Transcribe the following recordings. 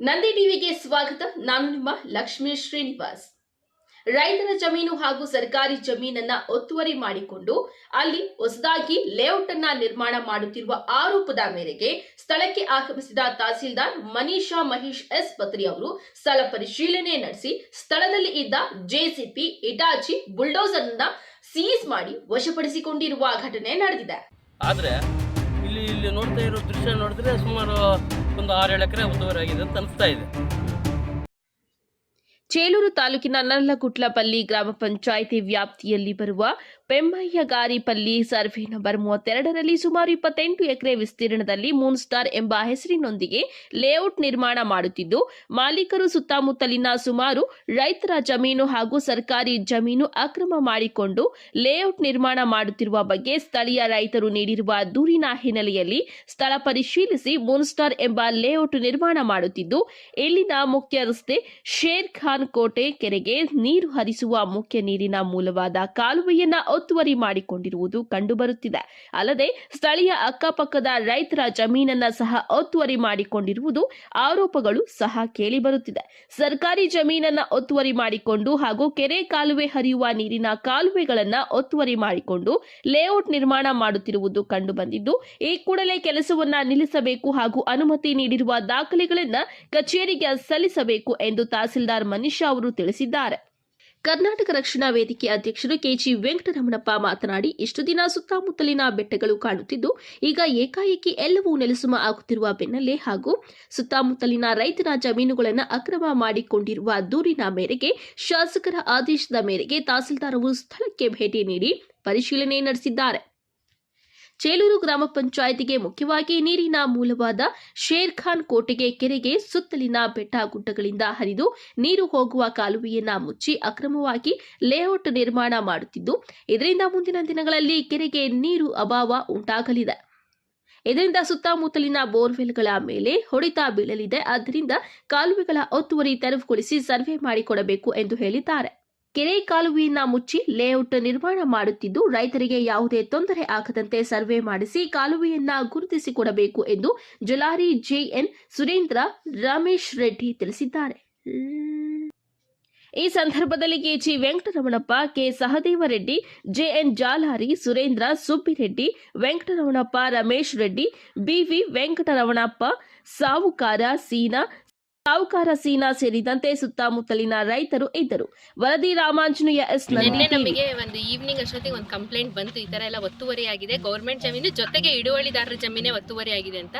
ನಂದಿ ಟಿವಿಗೆ ಸ್ವಾಗತ. ನಾನು ನಿಮ್ಮ ಲಕ್ಷ್ಮೀ ಶ್ರೀನಿವಾಸ್. ರೈತರ ಜಮೀನು ಹಾಗೂ ಸರ್ಕಾರಿ ಜಮೀನನ್ನ ಒತ್ತುವರಿ ಮಾಡಿಕೊಂಡು ಅಲ್ಲಿ ಹೊಸದಾಗಿ ಲೇಔಟ್ ಅನ್ನ ನಿರ್ಮಾಣ ಮಾಡುತ್ತಿರುವ ಆರೋಪದ ಮೇರೆಗೆ ಸ್ಥಳಕ್ಕೆ ಆಗಮಿಸಿದ ತಹಸೀಲ್ದಾರ್ ಮನೀಷಾ ಮಹೇಶ್ ಎಸ್ ಪತ್ರಿ ಅವರು ಸ್ಥಳ ಪರಿಶೀಲನೆ ನಡೆಸಿ ಸ್ಥಳದಲ್ಲಿ ಇದ್ದ ಜೆಸಿಪಿ ಇಟಾಚಿ ಬುಲ್ಡೋಸರ್ ಸೀಸ್ ಮಾಡಿ ವಶಪಡಿಸಿಕೊಂಡಿರುವ ಘಟನೆ ನಡೆದಿದೆ. ಆದ್ರೆ ಇಲ್ಲಿ ಇಲ್ಲಿ ನೋಡ್ತಾ ಇರೋ ದೃಶ್ಯ ನೋಡಿದ್ರೆ ಸುಮಾರು ಒಂದು ಆರೇಳು ಎಕರೆ ಒಂದೂವರೆ ಆಗಿದೆ ಅಂತ ಅನಿಸ್ತಾ ಇದೆ. ಚೇಲೂರು ತಾಲೂಕಿನ ನಲ್ಲಗುಟ್ಲಪಲ್ಲಿ ಗ್ರಾಮ ಪಂಚಾಯಿತಿ ವ್ಯಾಪ್ತಿಯಲ್ಲಿ ಬರುವ ಪೆಮ್ಮಯ್ಯಗಾರಿಪಲ್ಲಿ ಸರ್ವೆ ನಂಬರ್ ಮೂವತ್ತೆರಡರಲ್ಲಿ ಸುಮಾರು ಇಪ್ಪತ್ತೆಂಟು ಎಕರೆ ವಿಸ್ತೀರ್ಣದಲ್ಲಿ ಮೂನ್ ಸ್ಟಾರ್ ಎಂಬ ಹೆಸರಿನೊಂದಿಗೆ ಲೇಔಟ್ ನಿರ್ಮಾಣ ಮಾಡುತ್ತಿದ್ದು, ಮಾಲೀಕರು ಸುತ್ತಮುತ್ತಲಿನ ಸುಮಾರು ರೈತರ ಜಮೀನು ಹಾಗೂ ಸರ್ಕಾರಿ ಜಮೀನು ಅಕ್ರಮ ಮಾಡಿಕೊಂಡು ಲೇಔಟ್ ನಿರ್ಮಾಣ ಮಾಡುತ್ತಿರುವ ಬಗ್ಗೆ ಸ್ಥಳೀಯ ರೈತರು ನೀಡಿರುವ ದೂರಿನ ಹಿನ್ನೆಲೆಯಲ್ಲಿ ಸ್ಥಳ ಪರಿಶೀಲಿಸಿ ಮೂನ್ ಸ್ಟಾರ್ ಎಂಬ ಲೇಔಟ್ ನಿರ್ಮಾಣ ಮಾಡುತ್ತಿದ್ದು, ಇಲ್ಲಿನ ಮುಖ್ಯ ರಸ್ತೆ ಶೇರ್ ಖಾನ್ ಕೋಟೆ ಕೆರೆಗೆ ನೀರು ಹರಿಸುವ ಮುಖ್ಯ ನೀರಿನ ಮೂಲವಾದ ಕಾಲುವೆಯನ್ನ ಒತ್ತುವರಿ ಮಾಡಿಕೊಂಡಿರುವುದು ಕಂಡುಬರುತ್ತಿದೆ. ಅಲ್ಲದೆ ಸ್ಥಳೀಯ ಅಕ್ಕಪಕ್ಕದ ರೈತರ ಜಮೀನನ್ನ ಸಹ ಒತ್ತುವರಿ ಮಾಡಿಕೊಂಡಿರುವುದು ಆರೋಪಗಳು ಸಹ ಕೇಳಿಬರುತ್ತಿದೆ. ಸರ್ಕಾರಿ ಜಮೀನನ್ನ ಒತ್ತುವರಿ ಮಾಡಿಕೊಂಡು ಹಾಗೂ ಕೆರೆ ಕಾಲುವೆ ಹರಿಯುವ ನೀರಿನ ಕಾಲುವೆಗಳನ್ನ ಒತ್ತುವರಿ ಮಾಡಿಕೊಂಡು ಲೇಔಟ್ ನಿರ್ಮಾಣ ಮಾಡುತ್ತಿರುವುದು ಕಂಡುಬಂದಿದ್ದು, ಈ ಕೂಡಲೇ ಕೆಲಸವನ್ನ ನಿಲ್ಲಿಸಬೇಕು ಹಾಗೂ ಅನುಮತಿ ನೀಡಿರುವ ದಾಖಲೆಗಳನ್ನ ಕಚೇರಿಗೆ ಸಲ್ಲಿಸಬೇಕು ಎಂದು ತಹಸೀಲ್ದಾರ್ ಮನೀಷಾ ಅವರು ತಿಳಿಸಿದ್ದಾರೆ. ಕರ್ನಾಟಕ ರಕ್ಷಣಾ ವೇದಿಕೆ ಅಧ್ಯಕ್ಷರು ಕೆಜಿ ವೆಂಕಟರಮಣಪ್ಪ ಮಾತನಾಡಿ, ಇಷ್ಟು ದಿನ ಸುತ್ತಮುತ್ತಲಿನ ಬೆಟ್ಟಗಳು ಕಾಣುತ್ತಿದ್ದು, ಈಗ ಏಕಾಏಕಿ ಎಲ್ಲವೂ ನೆಲಸುಮ ಆಗುತ್ತಿರುವ ಬೆನ್ನಲ್ಲೇ ಹಾಗೂ ಸುತ್ತಮುತ್ತಲಿನ ರೈತರ ಜಮೀನುಗಳನ್ನು ಅಕ್ರಮ ಮಾಡಿಕೊಂಡಿರುವ ದೂರಿನ ಮೇರೆಗೆ, ಶಾಸಕರ ಆದೇಶದ ಮೇರೆಗೆ ತಹಸೀಲ್ದಾರರು ಸ್ಥಳಕ್ಕೆ ಭೇಟಿ ನೀಡಿ ಪರಿಶೀಲನೆ ನಡೆಸಿದ್ದಾರೆ. ಚೇಲೂರು ಗ್ರಾಮ ಪಂಚಾಯಿತಿಗೆ ಮುಖ್ಯವಾಗಿ ನೀರಿನ ಮೂಲವಾದ ಶೇರ್ ಖಾನ್ ಕೋಟೆಗೆ ಕೆರೆಗೆ ಸುತ್ತಲಿನ ಬೆಟ್ಟ ಗುಡ್ಡಗಳಿಂದ ಹರಿದು ನೀರು ಹೋಗುವ ಕಾಲುವೆಯನ್ನ ಮುಚ್ಚಿ ಅಕ್ರಮವಾಗಿ ಲೇಔಟ್ ನಿರ್ಮಾಣ ಮಾಡುತ್ತಿದ್ದು, ಇದರಿಂದ ಮುಂದಿನ ದಿನಗಳಲ್ಲಿ ಕೆರೆಗೆ ನೀರು ಅಭಾವ ಉಂಟಾಗಲಿದೆ. ಇದರಿಂದ ಸುತ್ತಮುತ್ತಲಿನ ಬೋರ್ವೆಲ್ಗಳ ಮೇಲೆ ಹೊಡೆತ ಬೀಳಲಿದೆ. ಆದ್ದರಿಂದ ಕಾಲುವೆಗಳ ಒತ್ತುವರಿ ತೆರವುಗೊಳಿಸಿ ಸರ್ವೆ ಮಾಡಿಕೊಡಬೇಕು ಎಂದು ಹೇಳಿದ್ದಾರೆ. ಕೆರೆ ಕಾಲುವೆಯನ್ನ ಮುಚ್ಚಿ ಲೇಔಟ್ ನಿರ್ಮಾಣ ಮಾಡುತ್ತಿದ್ದು, ರೈತರಿಗೆ ಯಾವುದೇ ತೊಂದರೆ ಆಗದಂತೆ ಸರ್ವೆ ಮಾಡಿಸಿ ಕಾಲುವೆಯನ್ನ ಗುರುತಿಸಿಕೊಡಬೇಕು ಎಂದು ಜಲಾರಿ ಜೆಎನ್ ಸುರೇಂದ್ರ ರಮೇಶ್ ರೆಡ್ಡಿ ತಿಳಿಸಿದ್ದಾರೆ. ಈ ಸಂದರ್ಭದಲ್ಲಿ KG Venkataramanappa, K Sahadevareddy, JN Jalari, Surendra Subbireddy, Venkataramanappa Ramesh Reddy BV Venkataramanappa, ಸಾವುಕಾರ, ಸೀನಾ ಸಾವುಕಾರ ಸೀನಾ ಸೇರಿದಂತೆ ಸುತ್ತಮುತ್ತಲಿನ ರೈತರು ಇದ್ದರು. ವರದಿ ರಾಮಾಂಜನೇಯ ಎಸ್. ನಿನ್ನೆ ನಮಗೆ ಒಂದು ಈವ್ನಿಂಗ್ ಅಷ್ಟೊತ್ತಿಗೆ ಒಂದು ಕಂಪ್ಲೇಂಟ್ ಬಂತು. ಈ ತರ ಎಲ್ಲ ಒತ್ತುವರಿ ಆಗಿದೆ ಗೌರ್ಮೆಂಟ್ ಜಮೀನು ಜೊತೆಗೆ ಹಿಡುವಳಿದಾರರ ಜಮೀನೇ ಒತ್ತುವರಿ ಆಗಿದೆ ಅಂತ.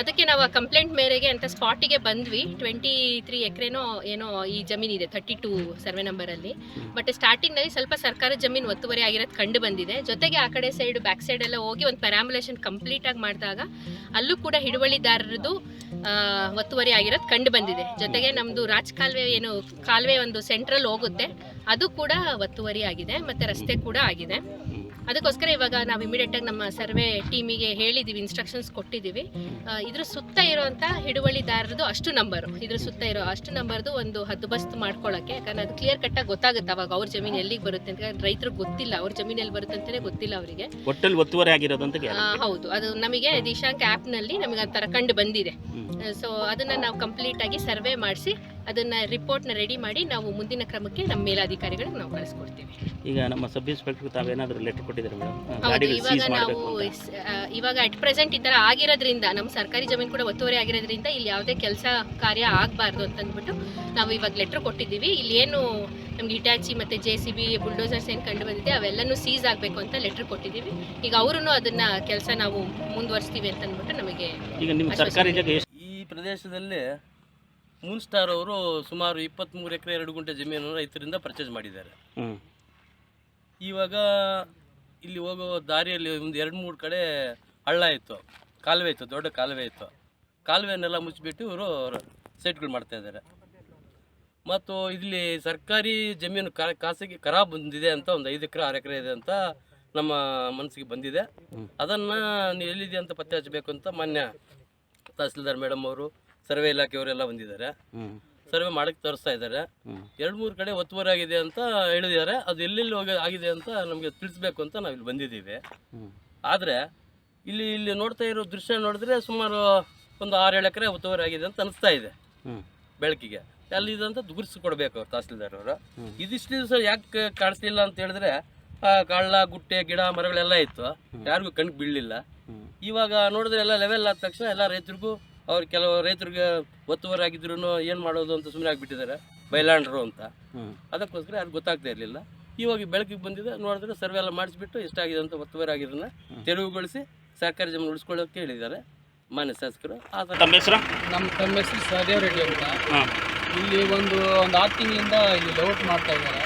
ಅದಕ್ಕೆ ನಾವು ಆ ಕಂಪ್ಲೇಂಟ್ ಮೇರೆಗೆ ಅಂತ ಸ್ಪಾಟಿಗೆ ಬಂದ್ವಿ. ಟ್ವೆಂಟಿ ತ್ರೀ ಎಕರೆನೋ ಏನೋ ಈ ಜಮೀನು ಇದೆ ತರ್ಟಿ ಟೂ ಸರ್ವೆ ನಂಬರಲ್ಲಿ ಬಟ್ ಸ್ಟಾರ್ಟಿಂಗ್ನಲ್ಲಿ ಸ್ವಲ್ಪ ಸರ್ಕಾರ ಜಮೀನು ಒತ್ತುವರಿ ಆಗಿರೋದು ಕಂಡು ಬಂದಿದೆ. ಜೊತೆಗೆ ಆ ಕಡೆ ಸೈಡ್ ಬ್ಯಾಕ್ ಸೈಡ್ ಎಲ್ಲ ಹೋಗಿ ಒಂದು ಪ್ಯಾರಾಮುಲೇಷನ್ ಕಂಪ್ಲೀಟ್ ಆಗಿ ಮಾಡಿದಾಗ ಅಲ್ಲೂ ಕೂಡ ಹಿಡುವಳಿದಾರರದು ಒತ್ತುವರಿ ಆಗಿರೋದು ಕಂಡು ಬಂದಿದೆ. ಜೊತೆಗೆ ನಮ್ಮದು ರಾಜ್ ಕಾಲುವೆ ಏನು, ಕಾಲುವೆ ಒಂದು ಸೆಂಟ್ರಲ್ ಹೋಗುತ್ತೆ. ಅದು ಕೂಡ ಒತ್ತುವರಿ ಆಗಿದೆ, ಮತ್ತೆ ರಸ್ತೆ ಕೂಡ ಆಗಿದೆ. ಅದಕ್ಕೋಸ್ಕರ ಇವಾಗ ನಾವು ಇಮಿಡಿಯೇಟ್ ಆಗಿ ನಮ್ಮ ಸರ್ವೆ ಟೀಮಿಗೆ ಹೇಳಿದ್ದೀವಿ ಇನ್ಸ್ಟ್ರಕ್ಷನ್ಸ್ ಕೊಟ್ಟಿದ್ದೀವಿ ಇದ್ರ ಸುತ್ತ ಇರುವಂಥ ಹಿಡುವಳಿದಾರರದು ಅಷ್ಟು ನಂಬರು ಇದ್ರ ಸುತ್ತ ಇರೋ ಅಷ್ಟು ನಂಬರ್ದು ಒಂದು ಹದ್ದುಬಸ್ತು ಮಾಡ್ಕೊಳ್ಳೋಕ್ಕೆ ಯಾಕಂದ್ರೆ ಅದು ಕ್ಲಿಯರ್ ಕಟ್ಟಾಗಿ ಗೊತ್ತಾಗುತ್ತೆ ಅವಾಗ ಅವ್ರ ಜಮೀನು ಎಲ್ಲಿಗೆ ಬರುತ್ತೆ ಅಂತ. ರೈತರು ಗೊತ್ತಿಲ್ಲ ಅವ್ರ ಜಮೀನು ಎಲ್ಲಿ ಬರುತ್ತೆ ಅಂತಲೇ ಗೊತ್ತಿಲ್ಲ ಅವರಿಗೆ. ಒಟ್ಟಲ್ಲಿ ಒತ್ತುವರಿ ಹೌದು. ಅದು ನಮಗೆ ದಿಶಾಂಕ್ ಆ್ಯಪ್ನಲ್ಲಿ ನಮಗೆ ಆ ಥರ ಕಂಡು ಬಂದಿದೆ. ಸೊ ಅದನ್ನ ನಾವು ಕಂಪ್ಲೀಟ್ ಆಗಿ ಸರ್ವೆ ಮಾಡಿಸಿ ಅದನ್ನ ರಿಪೋರ್ಟ್ನ ರೆಡಿ ಮಾಡಿ ನಾವು ಮುಂದಿನ ಕ್ರಮಕ್ಕೆ ನಮ್ಮ ಮೇಲಾಧಿಕಾರಿಗಳಿಗೆ ನಾವು ಕಳಿಸ್ಕೊಡ್ತೀವಿ. ಈಗ ನಮ್ಮ ಸಬ್ ಇನ್ಸ್ಪೆಕ್ಟರ್ ತಾವೇನಾದರೂ ಲೆಟರ್ ಕೊಟ್ಟಿದ್ದಾರೆ ಮೇಡಮ್ ಇವಾಗ ನಾವು ಅಂತ. ಇವಾಗ ಅಟ್ ಪ್ರೆಸೆಂಟ್ ಈ ಥರ ಆಗಿರೋದ್ರಿಂದ ನಮ್ಮ ಸರ್ಕಾರಿ ಜಮೀನು ಕೂಡ ಒತ್ತುವರಿ ಆಗಿರೋದ್ರಿಂದ ಇಲ್ಲಿ ಯಾವುದೇ ಕೆಲಸ ಕಾರ್ಯ ಆಗಬಾರ್ದು ಅಂತಂದ್ಬಿಟ್ಟು ನಾವು ಇವಾಗ ಲೆಟ್ರ್ ಕೊಟ್ಟಿದ್ದೀವಿ. ಇಲ್ಲಿ ಏನು ನಮ್ಗೆ ಇಟ್ಯಾಚಿ ಮತ್ತು ಜೆ ಸಿ ಬಿ ಬುಲ್ಡೋಸರ್ಸ್ ಏನು ಕಂಡು ಬಂದಿದೆ ಅವೆಲ್ಲನೂ ಸೀಸ್ ಆಗಬೇಕು ಅಂತ ಲೆಟ್ರ್ ಕೊಟ್ಟಿದ್ದೀವಿ. ಈಗ ಅವರು ಅದನ್ನ ಕೆಲಸ ನಾವು ಮುಂದುವರಿಸ್ತೀವಿ ಅಂತ ಅಂದ್ಬಿಟ್ಟು ನಮಗೆ ಈಗ ನಿಮ್ಮ ಸರ್ಕಾರಿ ಜಾಗ ಈ ಪ್ರದೇಶದಲ್ಲಿ ಮೂನ್ ಸ್ಟಾರ್ ಅವರು ಸುಮಾರು ಇಪ್ಪತ್ತ್ಮೂರು ಎಕರೆ ಎರಡು ಗುಂಟೆ ಜಮೀನನ್ನು ರೈತರಿಂದ ಪರ್ಚೇಸ್ ಮಾಡಿದ್ದಾರೆ. ಹ್ಞೂ ಇವಾಗ ಇಲ್ಲಿ ಹೋಗೋ ದಾರಿಯಲ್ಲಿ ಒಂದು ಎರಡು ಮೂರು ಕಡೆ ಹಳ್ಳ ಇತ್ತು. ಕಾಲುವೆ ಇತ್ತು ದೊಡ್ಡ ಕಾಲುವೆ ಇತ್ತು. ಕಾಲುವೆನೆಲ್ಲ ಮುಚ್ಚಿಬಿಟ್ಟು ಇವರು ಸೈಟ್ಗಳು ಮಾಡ್ತಾ ಇದ್ದಾರೆ. ಮತ್ತು ಇಲ್ಲಿ ಸರ್ಕಾರಿ ಜಮೀನು ಕಾ ಖಾಸಗಿ ಖರಾಬ್ ಬಂದಿದೆ ಅಂತ ಒಂದು ಐದು ಎಕರೆ ಆರು ಎಕರೆ ಇದೆ ಅಂತ ನಮ್ಮ ಮನಸ್ಸಿಗೆ ಬಂದಿದೆ. ಅದನ್ನು ಅದನ್ನು ಎಲ್ಲಿದೆ ಅಂತ ಪತ್ತೆ ಹಚ್ಚಬೇಕು ಅಂತ ಮಾನ್ಯ ತಹಸೀಲ್ದಾರ್ ಮೇಡಮ್ ಅವರು ಸರ್ವೆ ಇಲಾಖೆಯವರೆಲ್ಲ ಬಂದಿದ್ದಾರೆ. ಸರ್ವೆ ಮಾಡಕ್ಕೆ ತೋರಿಸ್ತಾ ಇದ್ದಾರೆ. ಎರಡು ಮೂರು ಕಡೆ ಒತ್ತುವರಿ ಆಗಿದೆ ಅಂತ ಹೇಳಿದ್ದಾರೆ. ಅದು ಎಲ್ಲೆಲ್ಲಿ ಹೋಗಿ ಆಗಿದೆ ಅಂತ ನಮಗೆ ತಿಳಿಸ್ಬೇಕು ಅಂತ ನಾವು ಇಲ್ಲಿ ಬಂದಿದ್ದೀವಿ ಆದ್ರೆ ಇಲ್ಲಿ ಇಲ್ಲಿ ನೋಡ್ತಾ ಇರೋ ದೃಶ್ಯ ನೋಡಿದ್ರೆ ಸುಮಾರು ಒಂದು ಆರೇಳು ಎಕರೆ ಒತ್ತುವರಿ ಆಗಿದೆ ಅಂತ ಅನಿಸ್ತಾ ಇದೆ. ಬೆಳಕಿಗೆ. ಅಲ್ಲಿ ಇದಂತ ಗುರುತಿಸ್ಕೊಡ್ಬೇಕು ಅವ್ರು ತಹಸೀಲ್ದಾರ್ ಅವರು. ಇದಿಷ್ಟು ದಿವಸ ಯಾಕೆ ಕಾಣಿಸ್ಲಿಲ್ಲ ಅಂತ ಹೇಳಿದ್ರೆ ಕಳ್ಳ ಗುಟ್ಟೆ ಗಿಡ ಮರಗಳೆಲ್ಲ ಇತ್ತು. ಯಾರಿಗೂ ಕಣ್ಣಿಗೆ ಬೀಳಲಿಲ್ಲ. ಇವಾಗ ನೋಡಿದ್ರೆ ಎಲ್ಲ ಲೆವೆಲ್ ಆದ ತಕ್ಷಣ ಎಲ್ಲ ರೈತರಿಗೂ ಅವ್ರು ಕೆಲವು ರೈತರಿಗೆ ಒತ್ತುವರಿ ಆಗಿದ್ರು ಏನು ಮಾಡೋದು ಅಂತ ಸುಮ್ಮನೆ ಆಗಿಬಿಟ್ಟಿದ್ದಾರೆ ಬೈಲಾಂಡ್ರು ಅಂತ. ಅದಕ್ಕೋಸ್ಕರ ಯಾರು ಗೊತ್ತಾಗ್ತಾ ಇರಲಿಲ್ಲ. ಇವಾಗ ಬೆಳಕಿಗೆ ಬಂದಿದೆ ನೋಡಿದ್ರೆ ಸರ್ವೆ ಎಲ್ಲ ಮಾಡಿಸ್ಬಿಟ್ಟು ಎಷ್ಟಾಗಿದೆ ಅಂತ ಒತ್ತುವರಿ ಆಗಿರೋದನ್ನ ತೆರವುಗೊಳಿಸಿ ಸರ್ಕಾರಿ ಜಮೀನು ಉಳಿಸ್ಕೊಳ್ಳೋಕೆ ಹೇಳಿದ್ದಾರೆ ಮಾನ್ಯ ಶಾಸಕರು. ತಮ್ಮ ಹೆಸರು? ನಮ್ಮ ತಮ್ಮ ಹೆಸರು ಸಹದೇವ್ ರೆಡ್ಡಿ ಅಂತ. ಇಲ್ಲಿ ಒಂದು ಒಂದು ಆರು ತಿಂಗಳಿಂದ ಇಲ್ಲಿ ಲೇಔಟ್ ಮಾಡ್ತಾ ಇದ್ದಾರೆ.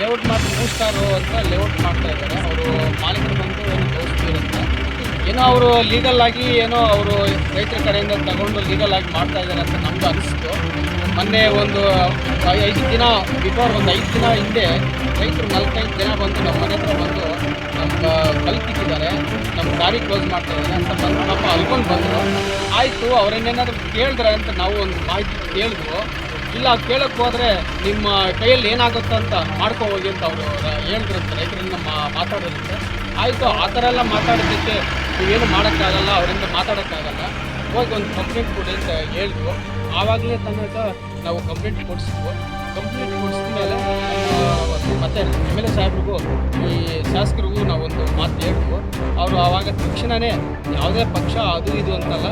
ಲೇಔಟ್ ಮಾಡಿ ಮೂರು ಸ್ಟಾರು ಅಂತ ಲೇಔಟ್ ಮಾಡ್ತಾ ಇದ್ದಾರೆ. ಅವರು ಮಾಲೀಕರು ಬಂದು ಒಂದು ದೋಸ್ತಿರು ಅಂತ ಏನೋ ಅವರು ಲೀಗಲ್ ಆಗಿ ಏನೋ ಅವರು ರೈತರ ಕಡೆಯಿಂದ ತಗೊಂಡು ಲೀಗಲ್ ಆಗಿ ಮಾಡ್ತಾ ಇದ್ದಾರೆ ಅಂತ ನಮ್ಗೆ ಅನಿಸ್ತು. ಮೊನ್ನೆ ಒಂದು ಐದು ದಿನ ಬಿಫೋರ್ ಒಂದು ಐದು ದಿನ ಹಿಂದೆ ರೈತರು ನಾಲ್ಕೈದು ಜನ ಬಂದು ನಮ್ಮ ಮನೆ ಹತ್ರ ಬಂದು ನಮ್ಗೆ ಕಲ್ಪಿಸಿದ್ದಾರೆ. ನಮ್ಮ ದಾರಿ ಕ್ಲೋಸ್ ಮಾಡ್ತಾ ಇದ್ದಾರೆ ಅಂತ ಬಂದು ಪಾಪ ಅಲ್ಕೊಂಡು ಬಂದರು. ಆಯಿತು, ಅವರೇನೇನಾದರೂ ಕೇಳಿದ್ರೆ ಅಂತ ನಾವು ಒಂದು ಮಾಹಿತಿ ಕೇಳಿದ್ರು ಇಲ್ಲ ಕೇಳಕ್ಕೆ ಹೋದರೆ ನಿಮ್ಮ ಕೈಯಲ್ಲಿ ಏನಾಗುತ್ತೆ ಅಂತ ಮಾಡ್ಕೊ ಹೋಗಿ ಅಂತ ಅವರು ಹೇಳಿದ್ರಂತೆ ರೈತರಿಂದ ಮಾತಾಡೋದಂತೆ ಆಯಿತು, ಆ ಥರ ಎಲ್ಲ ಮಾತಾಡೋದಕ್ಕೆ ನೀವೇನು ಮಾಡೋಕ್ಕಾಗಲ್ಲ, ಅವರಿಂದ ಮಾತಾಡೋಕ್ಕಾಗಲ್ಲ. ಹೋಗಿ ಒಂದು ಕಂಪ್ಲೇಂಟ್ ಕೊಡಿ ಅಂತ ಹೇಳಿದ್ರು ಆವಾಗಲೇ ತನಕ ನಾವು ಕಂಪ್ಲೇಂಟ್ ಕೊಡಿಸಿದ್ವು. ಕಂಪ್ಲೇಂಟ್ ಕೊಡಿಸಿದ ಮೇಲೆ ಮತ್ತೆ ಎಂ ಎಲ್ ಎ ಸಾಹೇಬ್ರಿಗೂ, ಈ ಶಾಸಕರಿಗೂ ನಾವು ಒಂದು ಮಾತು ಹೇಳಿದ್ವು. ಅವರು ಆವಾಗ ತಕ್ಷಣವೇ ಯಾವುದೇ ಪಕ್ಷ ಅದು ಇದು ಅಂತಲ್ಲ,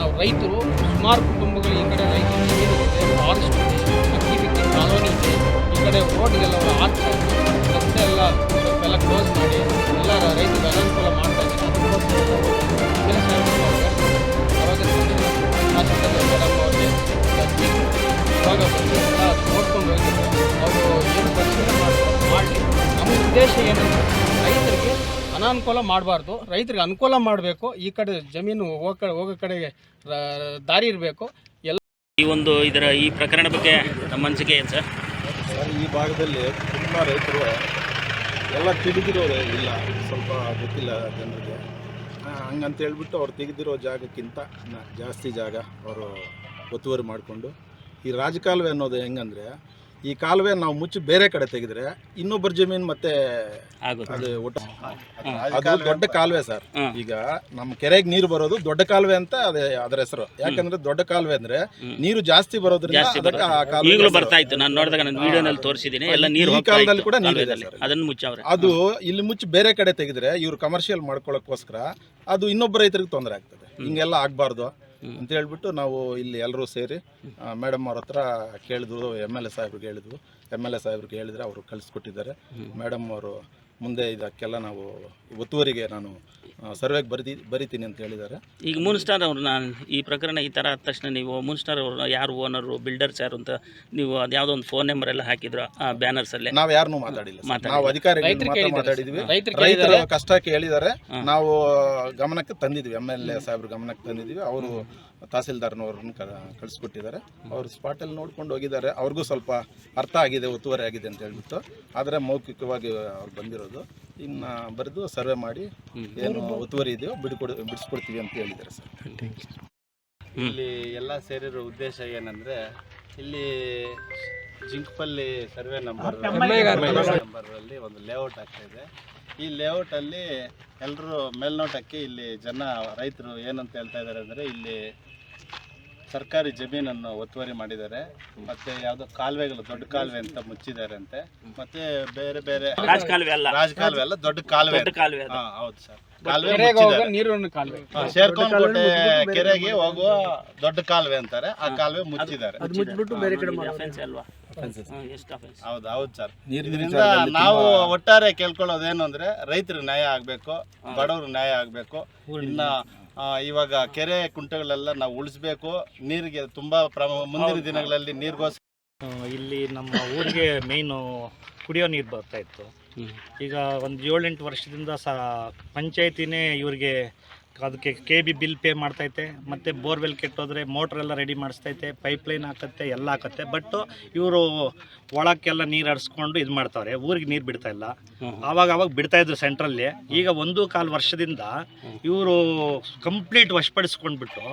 ನಾವು ರೈತರು, ಸುಮಾರು ಕುಟುಂಬಗಳು ಈ ಕಡೆ ರೈತರು ಫಾರೆಸ್ಟ್ ಇದೆ ಅಕ್ಕಿ, ಬಿಕ್ಕಿ, ಕಾಲೋನಿ ಇದೆ, ಈ ಕಡೆ ರೋಡ್ಗೆಲ್ಲ ಆರ್ಚ್ ರಸ್ತೆ ಎಲ್ಲ ಎಲ್ಲ ಕ್ಲೋಸ್ ಮಾಡಿ. ಉದ್ದೇಶ ಏನಂದ್ರೆ ರೈತರಿಗೆ ಅನಾನುಕೂಲ ಮಾಡಬಾರ್ದು. ರೈತರಿಗೆ ಅನುಕೂಲ ಮಾಡಬೇಕು. ಈ ಕಡೆ ಜಮೀನು ಹೋಗೋ ಕಡೆ ಹೋಗೋ ಕಡೆಗೆ ದಾರಿ ಇರಬೇಕು. ಎಲ್ಲ ಈ ಒಂದು ಇದರ ಈ ಪ್ರಕರಣ ಬಗ್ಗೆ ನಮ್ಮ ಅನಿಸಿಕೆ ಏನು ಸರ್? ಸರ್ ಈ ಭಾಗದಲ್ಲಿ ತುಂಬ ರೈತರು ಎಲ್ಲ ತಿಳಿದಿರೋರು ಇಲ್ಲ. ಸ್ವಲ್ಪ ಗೊತ್ತಿಲ್ಲ ಜನರಿಗೆ. ಹಂಗಂತ ಹೇಳ್ಬಿಟ್ಟು ಅವ್ರು ತೆಗೆದಿರೋ ಜಾಗಕ್ಕಿಂತ ಜಾಸ್ತಿ ಜಾಗ ಅವರು ಒತ್ತುವರಿ ಮಾಡಿಕೊಂಡು ಈ ರಾಜಕಾಲುವೆ ಅನ್ನೋದು ಹೆಂಗಂದ್ರೆ ಈ ಕಾಲುವೆ ನಾವು ಮುಚ್ಚಿ ಬೇರೆ ಕಡೆ ತೆಗೆದ್ರೆ ಇನ್ನೊಬ್ಬರ ಜಮೀನು ಮತ್ತೆ ಆಗುತ್ತೆ. ಅದು ಒಟ್ಟು ಅದು ದೊಡ್ಡ ಕಾಲುವೆ ಸರ್. ಈಗ ನಮ್ಮ ಕೆರೆಗೆ ನೀರು ಬರೋದು ದೊಡ್ಡ ಕಾಲುವೆ ಅಂತ ಅದೇ ಅದರ ಹೆಸರು. ಯಾಕಂದ್ರೆ ದೊಡ್ಡ ಕಾಲುವೆ ಅಂದ್ರೆ ನೀರು ಜಾಸ್ತಿ ಬರೋದ್ರಿಂದ ಜಾಸ್ತಿ ಅದಕ್ಕೆ ಆ ಕಾಲುವೆ ಬರ್ತಾ ಇತ್ತು. ನಾನು ನೋಡಿದಾಗ ನಾನು ವಿಡಿಯೋನಲ್ಲಿ ತೋರಿಸಿದ್ದೀನಿ. ಎಲ್ಲ ನೀರು ಹೋಗ್ತಾ ಕಾಲದಲ್ಲಿ ಇತ್ತು ಕೂಡ ನೀರಿದೆ ಕಾಲುವೆದಲ್ಲಿ. ಅದನ್ನು ಮುಚ್ಚವ್ರೆ. ಅದು ಇಲ್ಲಿ ಮುಚ್ಚಿ ಬೇರೆ ಕಡೆ ತೆಗೆದ್ರೆ ಇವ್ರು ಕಮರ್ಷಿಯಲ್ ಮಾಡ್ಕೊಳ್ಳೋಕ್ಕೋಸ್ಕರ ಅದು ಇನ್ನೊಬ್ಬ ರೈತರಿಗೆ ತೊಂದರೆ ಆಗ್ತದೆ. ಹಿಂಗೆಲ್ಲ ಆಗಬಾರ್ದು. ಅಂತ ಹೇಳ್ಬಿಟ್ಟು ನಾವು ಇಲ್ಲಿ ಎಲ್ಲರೂ ಸೇರಿ ಮೇಡಮ್ ಅವ್ರ ಹತ್ರ ಕೇಳಿದ್ರು ಎಂ ಎಲ್ ಎ ಸಾಹೇಬ್ರಿಗೆ ಹೇಳಿದ್ವು. ಎಂ ಎಲ್ ಎ ಸಾಹೇಬ್ರಿಗೆ ಹೇಳಿದ್ರೆ ಅವರು ಕಳಿಸ್ಕೊಟ್ಟಿದ್ದಾರೆ. ಮೇಡಮ್ ಅವರು ಮುಂದೆ ಇದಕ್ಕೆಲ್ಲ ನಾವು ಒತ್ತುವರಿಗೆ ನಾನು ಸರ್ವೆಗೆ ಬರೀತಿ ಬರಿತೀನಿ ಅಂತ ಹೇಳಿದ್ದಾರೆ. ಈಗ ಮೂನ್ ಸ್ಟಾರ್ ಅವ್ರು ನಾನು ಈ ಪ್ರಕರಣ ಈ ಥರ ಆದ ತಕ್ಷಣ ನೀವು ಮೂನ್ ಸ್ಟಾರ್ ಅವರು ಯಾರು ಓನರು ಬಿಲ್ಡರ್ಸ್ ಯಾರು ಅಂತ ನೀವು ಅದು ಯಾವುದೋ ಒಂದು ಫೋನ್ ನಂಬರ್ ಎಲ್ಲ ಹಾಕಿದ್ರು ಆ ಅಲ್ಲಿ? ನಾವು ಯಾರನ್ನೂ ಮಾತಾಡಿಲ್ಲ. ನಾವು ಅಧಿಕಾರಿಗಳು ಮಾತ್ರ ಮಾತಾಡಿದ್ವಿ. ರೈತರ. ಕಷ್ಟ ಕೇಳಿದ್ದಾರೆ. ನಾವು ಗಮನಕ್ಕೆ ತಂದಿದ್ವಿ. ಎಂ ಎಲ್ ಎ ಸಾಹೇಬ್ರ ಗಮನಕ್ಕೆ ತಂದಿದ್ವಿ. ಅವರು ತಹಸೀಲ್ದಾರ್ನವ್ರನ್ನ ಕಳಿಸ್ಕೊಟ್ಟಿದ್ದಾರೆ. ಅವರು ಸ್ಪಾಟಲ್ಲಿ ನೋಡ್ಕೊಂಡು ಹೋಗಿದ್ದಾರೆ. ಅವ್ರಿಗೂ ಸ್ವಲ್ಪ ಅರ್ಥ ಆಗಿದೆ ಒತ್ತುವರಿ ಆಗಿದೆ ಅಂತ ಹೇಳ್ಬಿಟ್ಟು. ಆದರೆ ಮೌಖಿಕವಾಗಿ ಅವ್ರು ಬಂದಿರೋದು. ಇನ್ನು ಬರೆದು ಸರ್ವೆ ಮಾಡಿ ಏನು ಒತ್ತುವರಿ ಇದೆಯೋ ಬಿಡ್ಕೊಡ್ ಬಿಡಿಸ್ಕೊಡ್ತೀವಿ ಅಂತ ಹೇಳಿದ್ದಾರೆ ಸರ್. ಇಲ್ಲಿ ಎಲ್ಲ ಸೇರಿರೋ ಉದ್ದೇಶ ಏನಂದರೆ ಇಲ್ಲಿ ಜಿಂಕ್ಪಲ್ಲಿ ಸರ್ವೆ ನಂಬರ್ ನಂಬರಲ್ಲಿ ಒಂದು ಲೇಔಟ್ ಆಗ್ತಾ ಇದೆ. ಈ ಲೇಔಟಲ್ಲಿ ಎಲ್ಲರೂ ಮೇಲ್ನೋಟಕ್ಕೆ ಇಲ್ಲಿ ಜನ ರೈತರು ಏನಂತ ಹೇಳ್ತಾ ಇದ್ದಾರೆ ಅಂದರೆ ಇಲ್ಲಿ ಸರ್ಕಾರಿ ಜಮೀನನ್ನು ಒತ್ತುವರಿ ಮಾಡಿದ್ದಾರೆ. ಮತ್ತೆ ಯಾವುದೋ ಕಾಲುವೆಗಳು ದೊಡ್ಡ ಕಾಲುವೆ ಅಂತ ಮುಚ್ಚಿದ್ದಾರೆ ಅಂತೆ ಮತ್ತೆ ಬೇರೆ ಬೇರೆ ರಾಜಕಾಲುವೆ ಅಲ್ಲ. ರಾಜ ಕಾಲುವೆ ಅಲ್ಲ ದೊಡ್ಡ ಕಾಲುವೆ. ದೊಡ್ಡ ಕಾಲುವೆ ಅದು. ಹಾ ಹೌದು ಸರ್. ಕಾಲುವೆ ಕೆರೆಗೆ ಹೋಗುವ ದೊಡ್ಡ ಕಾಲುವೆ ಅಂತಾರೆ. ಆ ಕಾಲುವೆ ಮುಚ್ಚಿದ್ದಾರೆ. ಹೌದು ಹೌದು ಸರ್. ಇದರಿಂದ ನಾವು ಒಟ್ಟಾರೆ ಕೇಳ್ಕೊಳ್ಳೋದೇನು ಅಂದ್ರೆ ರೈತರಿಗೆ ನ್ಯಾಯ ಆಗ್ಬೇಕು ಬಡವರು ನ್ಯಾಯ ಆಗ್ಬೇಕು. ಇನ್ನ ಇವಾಗ ಕೆರೆ ಕುಂಟೆಗಳೆಲ್ಲ ನಾವು ಉಳಿಸ್ಬೇಕು. ನೀರಿಗೆ ತುಂಬಾ ಪ್ರಮ ಮುಂದಿನ ದಿನಗಳಲ್ಲಿ ನೀರಿಗೋಸ್ಕರ ಆ, ಇಲ್ಲಿ ನಮ್ಮ ಊರಿಗೆ ಮೇಯ್ನು ಕುಡಿಯೋ ನೀರು ಬರ್ತಾ ಇತ್ತು. ಈಗ ಒಂದು ಏಳೆಂಟು ವರ್ಷದಿಂದ ಸ ಪಂಚಾಯತಿನೇ ಇವ್ರಿಗೆ ಅದಕ್ಕೆ ಕೆ ಬಿ ಬಿಲ್ ಪೇ ಮಾಡ್ತೈತೆ ಮತ್ತು ಬೋರ್ವೆಲ್ ಕೆಟ್ಟೋದ್ರೆ ಮೋಟ್ರೆಲ್ಲ ರೆಡಿ ಮಾಡಿಸ್ತೈತೆ ಪೈಪ್ಲೈನ್ ಹಾಕತ್ತೆ ಎಲ್ಲ ಹಾಕತ್ತೆ. ಬಟ್ ಇವರು ಒಳಕ್ಕೆಲ್ಲ ನೀರು ಹರಿಸ್ಕೊಂಡು ಇದು ಮಾಡ್ತಾವ್ರೆ ಊರಿಗೆ ನೀರು ಬಿಡ್ತಾ ಇಲ್ಲ. ಆವಾಗ ಆವಾಗ ಅವಾಗ ಬಿಡ್ತಾ ಇದ್ರು ಸೆಂಟ್ರಲ್ಲಿ ಈಗ ಒಂದು ಕಾಲು ವರ್ಷದಿಂದ ಇವರು ಕಂಪ್ಲೀಟ್ ವಶಪಡಿಸ್ಕೊಂಡ್ಬಿಟ್ಟು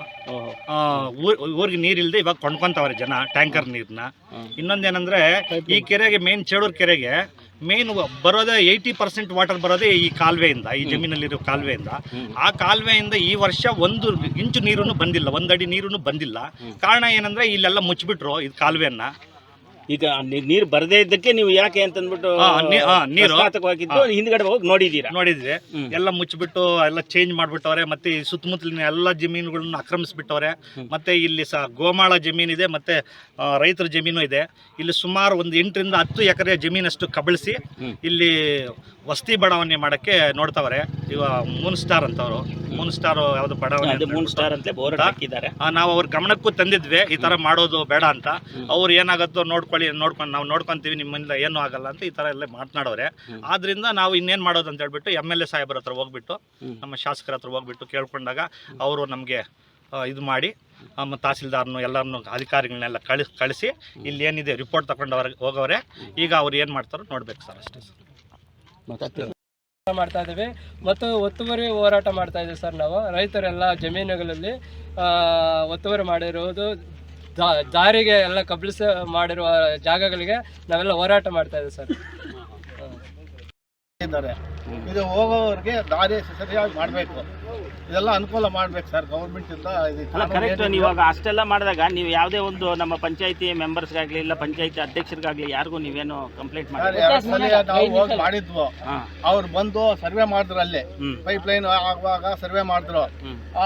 ಊರಿಗೆ ನೀರಿಲ್ಲದೆ ಇವಾಗ ಕೊಂಡ್ಕೊತಾವ್ರೆ ಜನ ಟ್ಯಾಂಕರ್ ನೀರನ್ನ. ಇನ್ನೊಂದೇನಂದ್ರೆ ಈ ಕೆರೆಗೆ ಮೇನ್ ಚೇಳೂರು ಕೆರೆಗೆ ಮೇನ್ ಬರೋದೇ ಏಯ್ಟಿ ಪರ್ಸೆಂಟ್ ವಾಟರ್ ಬರೋದೇ ಈ ಕಾಲುವೆಯಿಂದ, ಈ ಜಮೀನಲ್ಲಿರೋ ಕಾಲುವೆಯಿಂದ. ಆ ಕಾಲುವೆಯಿಂದ ಈ ವರ್ಷ ಒಂದು ಇಂಚು ನೀರು ಬಂದಿಲ್ಲ ಒಂದಡಿ ನೀರು ಬಂದಿಲ್ಲ. ಕಾರಣ ಏನಂದ್ರೆ ಇಲ್ಲೆಲ್ಲ ಮುಚ್ಚಿಬಿಟ್ರು ಇದು ಕಾಲುವೆಯನ್ನ. ಈಗ ನೀರು ಬರದೇ ಇದ್ದಕ್ಕೆ ನೀವು ಯಾಕೆ ಅಂತಂದ್ಬಿಟ್ಟು ನೀರು- ಹಾಕಿದ್ದು ಹಿಂದ್ಗಡೆ ಹೋಗಿ ನೋಡಿದೀರಾ? ನೋಡಿದ್ವಿ. ಎಲ್ಲಾ ಮುಚ್ಚಿಬಿಟ್ಟು ಎಲ್ಲ ಚೇಂಜ್ ಮಾಡ್ಬಿಟ್ಟವ್ರೆ ಮತ್ತೆ ಈ ಸುತ್ತಮುತ್ತಲಿನ ಎಲ್ಲ ಜಮೀನುಗಳನ್ನ ಆಕ್ರಮಿಸ್ಬಿಟ್ಟವ್ರೆ. ಮತ್ತೆ ಇಲ್ಲಿ ಸಹ ಗೋಮಾಳ ಜಮೀನಿದೆ ಮತ್ತೆ ರೈತರ ಜಮೀನು ಇದೆ. ಇಲ್ಲಿ ಸುಮಾರು ಒಂದು ಎಂಟರಿಂದ ಹತ್ತು ಎಕರೆ ಜಮೀನಷ್ಟು ಕಬಳಿಸಿ ಇಲ್ಲಿ ವಸತಿ ಬಡಾವಣೆ ಮಾಡಕ್ಕೆ ನೋಡ್ತಾವ್ರೆ. ಇವ ಮೂನ್ ಸ್ಟಾರ್ ಅಂತವ್ರು. ಮೂನ್ ಸ್ಟಾರ್ ಯಾವ್ದು ಬಡಾವಣೆ ಮೂನ್ ಸ್ಟಾರ್ ಅಂತ ಬೋರ್ಡ್ ಹಾಕಿದ್ದಾರೆ. ನಾವು ಅವ್ರ ಗಮನಕ್ಕೂ ತಂದಿದ್ವಿ ಈ ತರ ಮಾಡೋದು ಬೇಡ ಅಂತ. ಅವ್ರು ಏನಾಗತ್ತೋ ನೋಡ್ಕೊಳ್ಳಿ. ನೋಡ್ಕೊಂಡು ನಾವು ನೋಡ್ಕೊಂತೀವಿ ನಿಮ್ಮಿಂದ ಏನೂ ಆಗಲ್ಲ ಅಂತ ಈ ತರ ಎಲ್ಲ ಮಾತನಾಡೋರೆ. ಆದ್ರಿಂದ ನಾವು ಇನ್ನೇನ್ ಮಾಡೋದು ಅಂತ ಹೇಳ್ಬಿಟ್ಟು ಎಂ ಎಲ್ ಎ ಸಾಹೇಬ್ರ ಹತ್ರ ಹೋಗ್ಬಿಟ್ಟು ನಮ್ಮ ಶಾಸಕರ ಹತ್ರ ಹೋಗ್ಬಿಟ್ಟು ಕೇಳ್ಕೊಂಡಾಗ ಅವರು ನಮಗೆ ಇದು ಮಾಡಿ ನಮ್ಮ ತಹಸೀಲ್ದಾರ್ನು ಎಲ್ಲರನ್ನು ಅಧಿಕಾರಿಗಳನ್ನೆಲ್ಲ ಕಳಿ ಕಳಿಸಿ ಇಲ್ಲಿ ಏನಿದೆ ರಿಪೋರ್ಟ್ ತಗೊಂಡವ್ರ ಹೋಗೋರೆ ಈಗ ಅವ್ರು ಏನು ಮಾಡ್ತಾರೋ ನೋಡ್ಬೇಕು ಸರ್ ಅಷ್ಟೇ ಸರ್. ಮತ್ತೆ ಮಾಡ್ತಾ ಇದ್ದೀವಿ. ಮತ್ತು ಒತ್ತುವರಿ ಹೋರಾಟ ಮಾಡ್ತಾ ಇದ್ದೀವಿ ಸರ್ ನಾವು. ರೈತರೆಲ್ಲ ಜಮೀನುಗಳಲ್ಲಿ ಆ, ಒತ್ತುವರಿ ಮಾಡಿರುವುದು ದಾರಿಗೆ ಎಲ್ಲ ಕಬ್ಳಿಸ ಮಾಡಿರುವ ಜಾಗಗಳಿಗೆ ನಾವೆಲ್ಲ ಹೋರಾಟ ಮಾಡ್ತಾ ಇದ್ದೀವಿ ಸರ್. ಇದ್ದಾರೆ. ಇದು ಹೋಗೋರಿಗೆ ದಾರಿ ಸರಿಯಾಗಿ ಮಾಡಬೇಕು. ಇದೆಲ್ಲ ಅನುಕೂಲ ಮಾಡ್ಬೇಕು ಸರ್ ಗೌರ್ಮೆಂಟ್ ಇಂದ ಇದು ಅಲ್ಲ ಕರೆಕ್ಟ್ ನೀವು ಇವಾಗ ಅಷ್ಟೆಲ್ಲ ಮಾಡಿದಾಗ ನೀವು ಯಾವುದೇ ಒಂದು ನಮ್ಮ ಪಂಚಾಯತಿ ಮೆಂಬರ್ಸ್ಗಾಗಲಿ ಇಲ್ಲ ಪಂಚಾಯತಿ ಅಧ್ಯಕ್ಷರಿಗಾಗ್ಲಿ ಯಾರಿಗೂ ನೀವೇನು ಕಂಪ್ಲೇಂಟ್ ಮಾಡಿ ನಾವು ಹೋಗಿ ಮಾಡಿದ್ವು. ಅವ್ರು ಬಂದು ಸರ್ವೆ ಮಾಡಿದ್ರು ಅಲ್ಲಿ. ಪೈಪ್ ಲೈನ್ ಆಗುವಾಗ ಸರ್ವೆ ಮಾಡಿದ್ರು. ಆ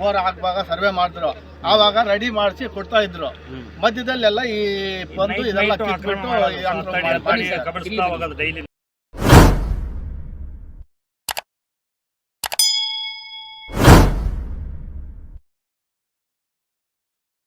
ಬೋರ್ ಆಗುವಾಗ ಸರ್ವೆ ಮಾಡಿದ್ರು. ಆವಾಗ ರೆಡಿ ಮಾಡಿಸಿ ಕೊಡ್ತಾ ಇದ್ರು. ಮಧ್ಯದಲ್ಲೆಲ್ಲ ಈ ಬಂದು ಇದೆಲ್ಲ ಕಿತ್ಬಿಟ್ಟು